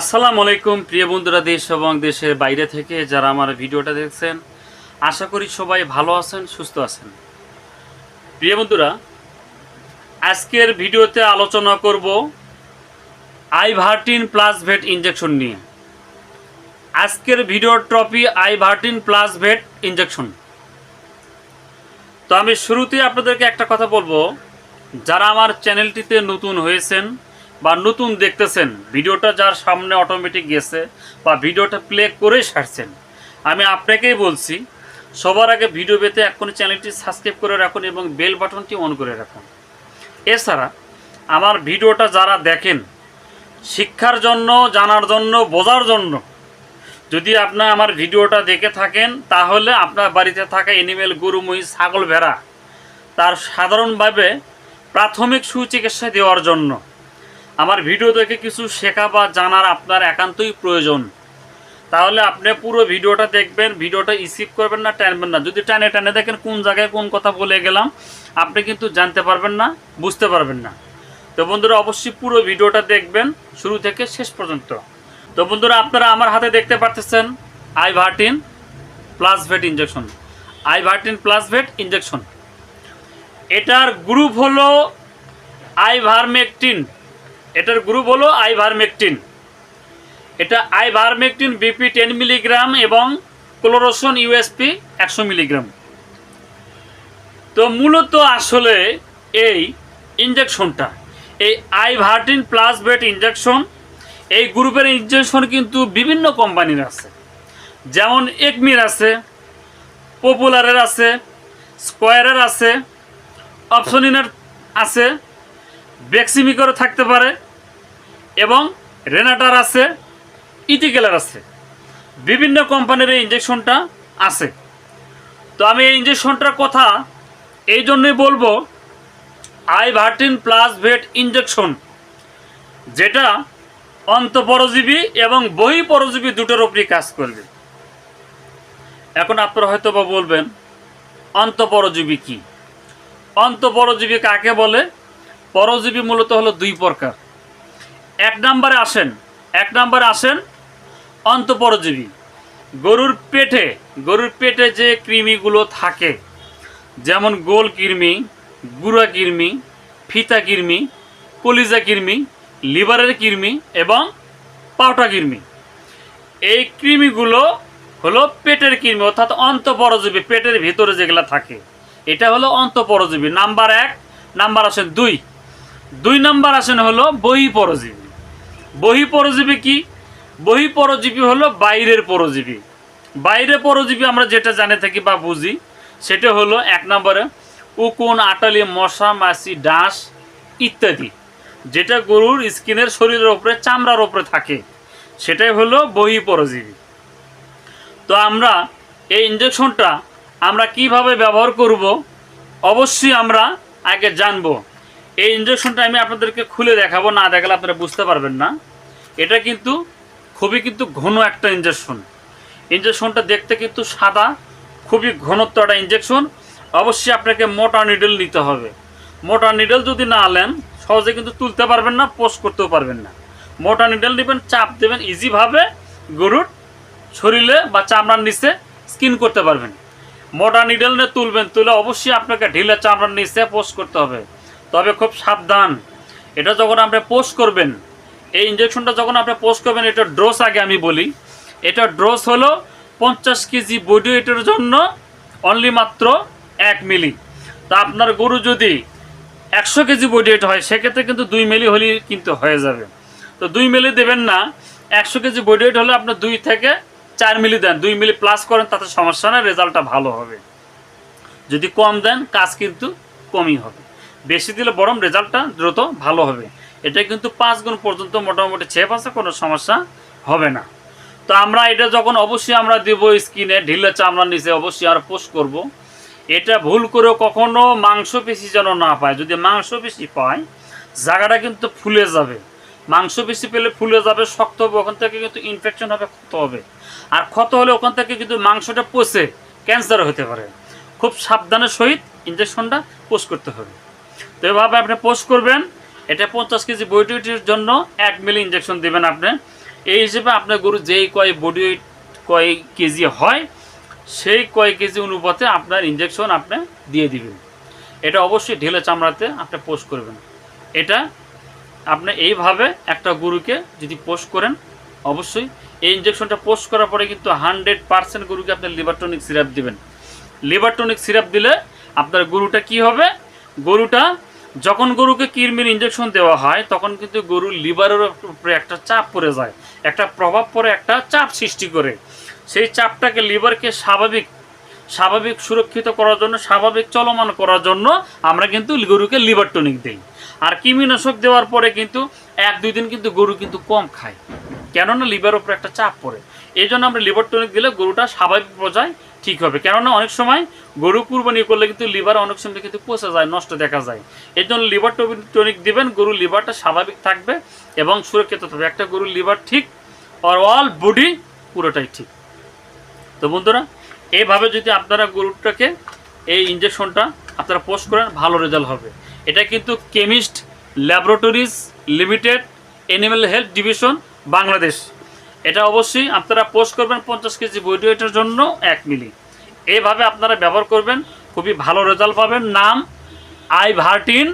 আসসালামু আলাইকুম, প্রিয় বন্ধুরা দেশ এবং দেশের বাইরে থেকে যারা আমার ভিডিওটা দেখছেন, আশা করি সবাই ভালো আছেন, সুস্থ আছেন। প্রিয় বন্ধুরা, আজকের ভিডিওতে আলোচনা করব আইভার্টিন প্লাস ভেট ইঞ্জেকশন নিয়ে। আজকের ভিডিওর ট্রপি আইভার্টিন প্লাস ভেট ইঞ্জেকশন তো আমি শুরুতে আপনাদেরকে একটা কথা বলব, যারা আমার চ্যানেলটিতে নতুন হয়েছেন বা নতুন দেখতেছেন, ভিডিওটা যার সামনে অটোমেটিক গেছে বা ভিডিওটা প্লে করে সারছেন, আমি আপনাকেই বলছি, সবার আগে ভিডিও পেতে এখনই চ্যানেলটি সাবস্ক্রাইব করে রাখুন এবং বেল বাটনটি অন করে রাখুন। এছাড়া, আমার ভিডিওটা যারা দেখেন, শিক্ষার জন্য, জানার জন্য, বোঝার জন্য, যদি আপনার আমার ভিডিওটা দেখে থাকেন, তাহলে আপনার বাড়িতে থাকা এনিমেল গরু, মহিষ, ছাগল, ভেড়া, তার সাধারণভাবে প্রাথমিক সুচিকিৎসা দেওয়ার জন্য আমার ভিডিও দেখে কিছু শেখা বা জানার আপনার একান্তই প্রয়োজন। তাহলে আপনি পুরো ভিডিওটা দেখবেন, ভিডিওটা স্কিপ করবেন না, টানবেন না। যদি টানে টানে দেখেন কোন জায়গায় কোন কথা বলে গেলাম, আপনি কিন্তু জানতে পারবেন না, বুঝতে পারবেন না। তো বন্ধুরা, অবশ্যই পুরো ভিডিওটা দেখবেন, শুরু থেকে শেষ পর্যন্ত। তো বন্ধুরা, আপনারা আমার হাতে দেখতে পারতেছেন Ivertin plus vet injection Ivertin plus vet injection এটার গ্রুপ হলো আইভারমেকটিন এটার গ্রুপ হলো আইভারমেকটিন এটা আইভারমেকটিন বিপি টেন মিলিগ্রাম এবং ক্লোরোসন ইউএসপি একশো মিলিগ্রাম তো মূলত আসলে এই ইঞ্জেকশনটা এই আইভার্টিন প্লাস বেট ইঞ্জেকশন এই গ্রুপের ইঞ্জেকশন কিন্তু বিভিন্ন কোম্পানির আছে। যেমন একমির আছে পপুলারের আছে স্কোয়ারের আছে অপশনিনের আছে বেক্সিমিকরও থাকতে পারে এবং রেনাটার আছে ইটিকেলার আছে। বিভিন্ন কোম্পানির এই ইঞ্জেকশনটা আছে। তো আমি এই ইঞ্জেকশনটার কথা এই জন্যই বলব আইভার্টিন প্লাস ভেট ইঞ্জেকশন যেটা অন্তপরজীবী এবং বহি পরজীবী দুটোর উপরই কাজ করবে। এখন আপনারা হয়তো বা বলবেন, অন্তপরজীবী কি? অন্তপরজীবী কাকে বলে? পরজীবী মূলত হলো দুই প্রকার। এক নম্বরে আসেন, এক নম্বরে আসেন অন্তপরজীবী। গরুর পেটে গরুর পেটে যে কৃমিগুলো থাকে, যেমন গোল কৃমি, গুড়া কৃমি, ফিতা কৃমি, কলিজা কৃমি, লিভারের কৃমি এবং পাউটা কৃমি। এই কৃমিগুলো হলো পেটের কৃমি, অর্থাৎ অন্তপরজীবী, পেটের ভিতরে যেগুলো থাকে। এটা হলো অন্তপরজীবী। নাম্বার এক, নাম্বার আসেন দুই। দুই নাম্বার আসেন হলো বহি পরজীবী বহি পরজীবী কি? বহি পরজীবী হলো বাইরের পরজীবী। বাইরের পরজীবী আমরা যেটা জানে থাকি বা বুঝি, সেটা হলো এক নম্বরে উকুন, আটালি, মশা, মাছি, ডাঁশ ইত্যাদি। যেটা গরুর স্কিনের শরীরের ওপরে চামড়ার ওপরে থাকে। সেটাই হলো বহি পরজীবী। তো আমরা এই ইঞ্জেকশনটা আমরা কীভাবে ব্যবহার করব? অবশ্যই আমরা আগে জানব। এই ইঞ্জেকশনটা আমি আপনাদেরকে খুলে দেখাবো, না দেখালে আপনারা বুঝতে পারবেন না। এটা কিন্তু খুবই কিন্তু ঘন একটা ইঞ্জেকশন ইঞ্জেকশনটা দেখতে কিন্তু সাদা, খুবই ঘনত্ব একটা ইঞ্জেকশন অবশ্যই আপনাকে মোটা নিডল নিতে হবে। মোটা নিডল যদি না নেন, সহজে কিন্তু তুলতে পারবেন না পোস্ট করতেও পারবেন না। মোটা নিডল নেবেন, চাপ দেবেন ইজিভাবে গরুর শরীরে বা চামড়ার নিচে স্কিন করতে পারবেন। মোটা নিডল নিয়ে তুলবেন, তুলে অবশ্যই আপনাকে ঢিলে চামড়ার নিচে পোস্ট করতে হবে। তবে খুব সাবধান। এটা যখন আপনি পোস্ট করবেন, এই ইঞ্জেকশনটা যখন আপনি পোস্ট করবেন, এটা ড্রোস আগে আমি বলি। এটা ড্রোস হলো পঞ্চাশ কেজি বডি ওয়েটের জন্য অনলি মাত্র এক মিলি তা আপনার গরু যদি একশো কেজি বডি ওয়েট হয়, সেক্ষেত্রে কিন্তু দুই মিলি হলেই কিন্তু হয়ে যাবে। তো দুই মিলি দেবেন না, একশো কেজি বডি ওয়েট হলে আপনার দুই থেকে চার মিলি দেন। দুই মিলি প্লাস করেন, তাতে সমস্যা না রেজাল্টটা ভালো হবে। যদি কম দেন, কাজ কিন্তু কমই হবে। বেশি দিলে বরং রেজাল্টটা দ্রুত ভালো হবে। এটা কিন্তু পাঁচ গুণ পর্যন্ত মোটামুটি ছেপ আছে, কোনো সমস্যা হবে না। তো আমরা এটা যখন অবশ্যই আমরা দেব স্কিনে, ঢিলে চামড়ার নিচে অবশ্যই আর পোস্ট করব। এটা ভুল করেও কখনো মাংস পেশি যেন না পায়। যদি মাংস পেশি পায়, জায়গাটা কিন্তু ফুলে যাবে। মাংস পেশি পেলে ফুলে যাবে, শক্ত হবে, ওখান থেকে কিন্তু ইনফেকশন হবে, ক্ষত হবে। আর ক্ষত হলে ওখান থেকে কিন্তু মাংসটা পচে ক্যান্সার হতে পারে। খুব সাবধানের সহিত ইঞ্জেকশনটা পোস্ট করতে হবে। তো এভাবে আপনি পোস্ট করবেন। এটা পঞ্চাশ কেজি বইটির জন্য এক মিলি ইঞ্জেকশন দেবেন আপনি। এই হিসেবে আপনার গরু যেই কয় বডি ওয়েট কয় কেজি হয়, সেই কয় কেজি অনুপাতে আপনার ইঞ্জেকশন আপনি দিয়ে দিবেন। এটা অবশ্যই ঢেলে চামড়াতে আপনি পোস্ট করবেন। এটা আপনি এইভাবে একটা গরুকে যদি পোস্ট করেন, অবশ্যই এই ইঞ্জেকশনটা পোস্ট করার পরে কিন্তু হান্ড্রেড পার্সেন্ট গরুকে আপনি লিভারটনিক সিরাপ দিবেন। লিভারটনিক সিরাপ দিলে আপনার গরুটা কি হবে? গরুটা যখন গরুকে কিরমির ইঞ্জেকশন দেওয়া হয়, তখন কিন্তু গরুর লিভারের উপরে একটা চাপ পড়ে যায়। একটা প্রভাব পড়ে, একটা চাপ সৃষ্টি করে। সেই চাপটাকে লিভারকে স্বাভাবিক স্বাভাবিক সুরক্ষিত করার জন্য, স্বাভাবিক চলমান করার জন্য আমরা কিন্তু গরুকে লিভার টনিক দিই। আর কৃমিনাশক দেওয়ার পরে কিন্তু এক, দুই দিন কিন্তু গরু কিন্তু কম খায়। কেননা লিভারের উপরে একটা চাপ পড়ে। এই জন্য আমরা লিভার টনিক দিলে গরুটা স্বাভাবিক পর্যায়ে ঠিক হবে। কেননা অনেক সময় গরু কুরবানি করলে কিন্তু লিভার অনেক সময় কিন্তু পচে যায়, নষ্ট দেখা যায়। এই জন্য লিভার টনিক দিবেন গরুর লিভারটা স্বাভাবিক থাকবে এবং সুরক্ষিত থাকবে। একটা গরুর লিভার ঠিক আর অল বডি পুরোটাই ঠিক। তো বন্ধুরা এইভাবে যদি আপনারা গরুটাকে এই ইঞ্জেকশনটা আপনারা পোস্ট করেন, ভালো রেজাল্ট হবে। এটা কিন্তু chemist laboratories limited animal health division Bangladesh. এটা অবশ্যই আপনারা পোস্ট করবেন পঞ্চাশ কেজি বইটির জন্য এক মিলি। এইভাবে আপনারা ব্যবহার করবেন, খুবই ভালো রেজাল্ট পাবেন। নাম Ivertin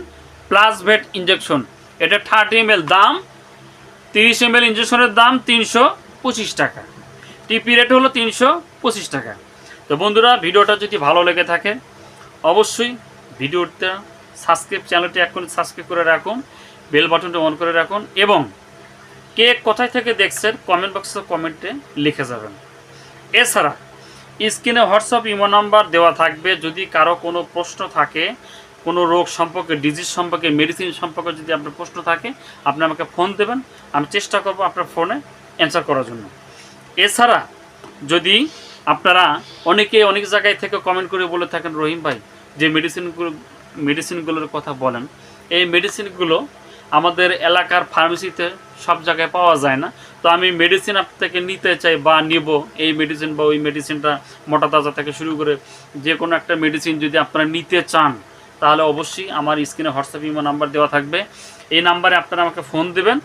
plus vet injection এটা থার্টি এম দাম, তিরিশ এম ইঞ্জেকশনের দাম তিনশো পঁচিশ টাকা। টিপি রেট হলো তিনশো পঁচিশ টাকা। তো বন্ধুরা, ভিডিওটা যদি ভালো লেগে থাকে, অবশ্যই ভিডিওটা সাবস্ক্রাইব চ্যানেলটি এখন সাবস্ক্রাইব করে রাখুন বেল বাটনটা অন করে রাখুন এবং কে কোথায় থেকে দেখছেন কমেন্ট বক্সে কমেন্টে লিখে যাবেন। এছাড়া, স্ক্রিনে হোয়াটসঅ্যাপ ইমো নাম্বার দেওয়া থাকবে। যদি কারও কোনো প্রশ্ন থাকে, কোনো রোগ সম্পর্কে ডিজিজ সম্পর্কে মেডিসিন সম্পর্কে যদি আপনার প্রশ্ন থাকে, আপনি আমাকে ফোন দেবেন। আমি চেষ্টা করব আপনার ফোনে অ্যান্সার করার জন্য। এছাড়া, যদি আপনারা অনেকে অনেক জায়গায় থেকে কমেন্ট করে বলে থাকেন, রহিম ভাই, যে মেডিসিনগুলো মেডিসিনগুলোর কথা বলেন, এই মেডিসিনগুলো আমাদের এলাকার ফার্মেসিতে সব জায়গায় পাওয়া যায় না। তো আমি মেডিসিন থেকে নিতে চাই বা নিব, এই মেডিসিন বা ওই মেডিসিনটা মোটা তাজা থেকে শুরু করে যে কোনো একটা মেডিসিন যদি আপনারা নিতে চান, তাহলে অবশ্যই আমার স্ক্রিনে হোয়াটসঅ্যাপ, ইমো নাম্বার দেওয়া থাকবে। এই নাম্বারে আপনারা আমাকে ফোন দেবেন,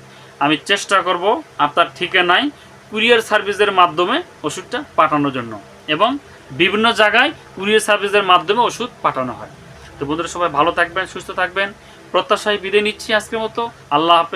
আমি চেষ্টা করব আপনার ঠিকানায় কুরিয়ার সার্ভিসের মাধ্যমে ওষুধটা পাঠানোর জন্য এবং বিভিন্ন জায়গায় কুরিয়ার সার্ভিসের মাধ্যমে ওষুধ পাঠানো হয়। তো বন্ধুরা সবাই ভালো থাকবেন, সুস্থ থাকবেন। প্রত্যাশায় বিদায় নিচ্ছি আজকের মতো। আল্লাহ হাফেজ।